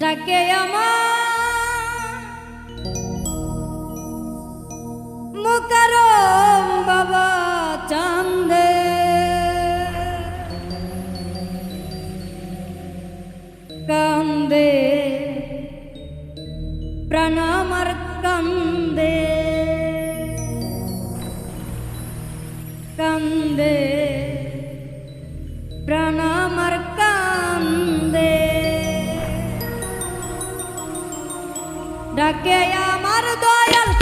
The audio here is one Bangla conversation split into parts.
ডাকে আমার। মুকারম বাবা চান্দে। কান্দে প্রাণ আমার কান্দে। ডাকে আমার দয়াল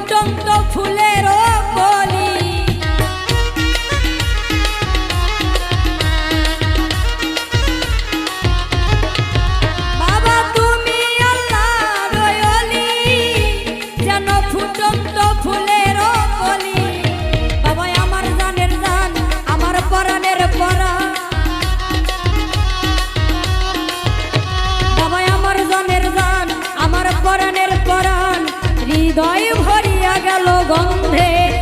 ফুটন্ত ফুলের কলি গেল গন্ধে।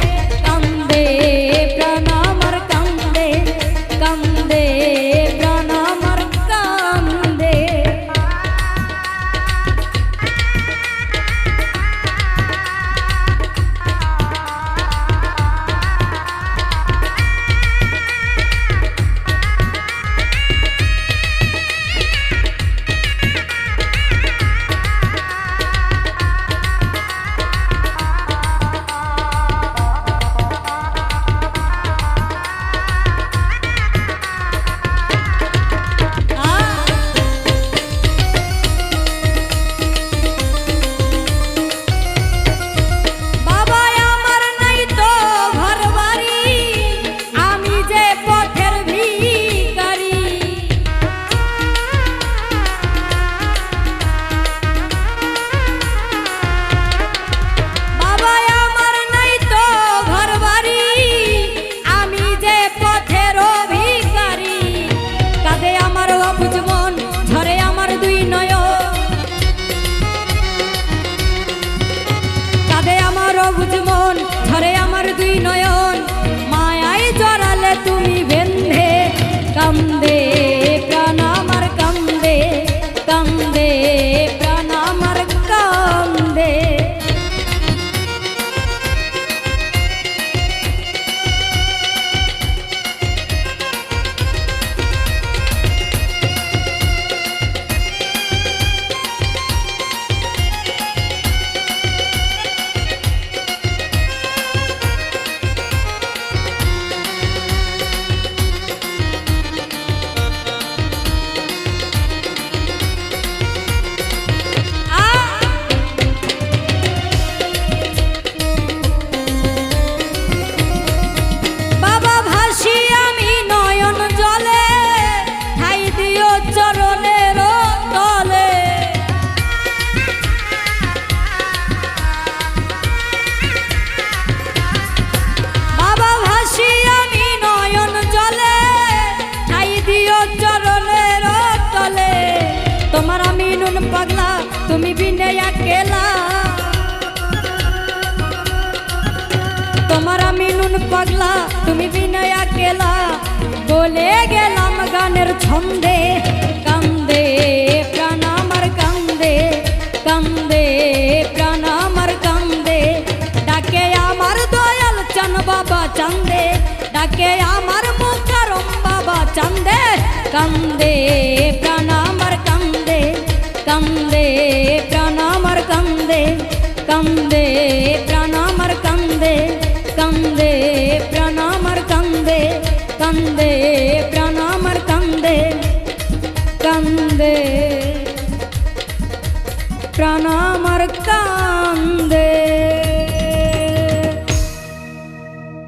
তুমি বিনয় কেলা বলে গেলাম গানের ছন্দে। কান্দে, প্রাণ আমার কান্দে কান্দে, প্রাণ আমার কান্দে। ডাকে আমার দয়াল চান বাবা চান্দে, ডাকে আমার মুখারম বাবা চান্দে। কান্দে, প্রাণ আমার কান্দে কান্দে, প্রাণ আমার কান্দে কান্দে। কান্দে প্রাণ আমার কান্দে।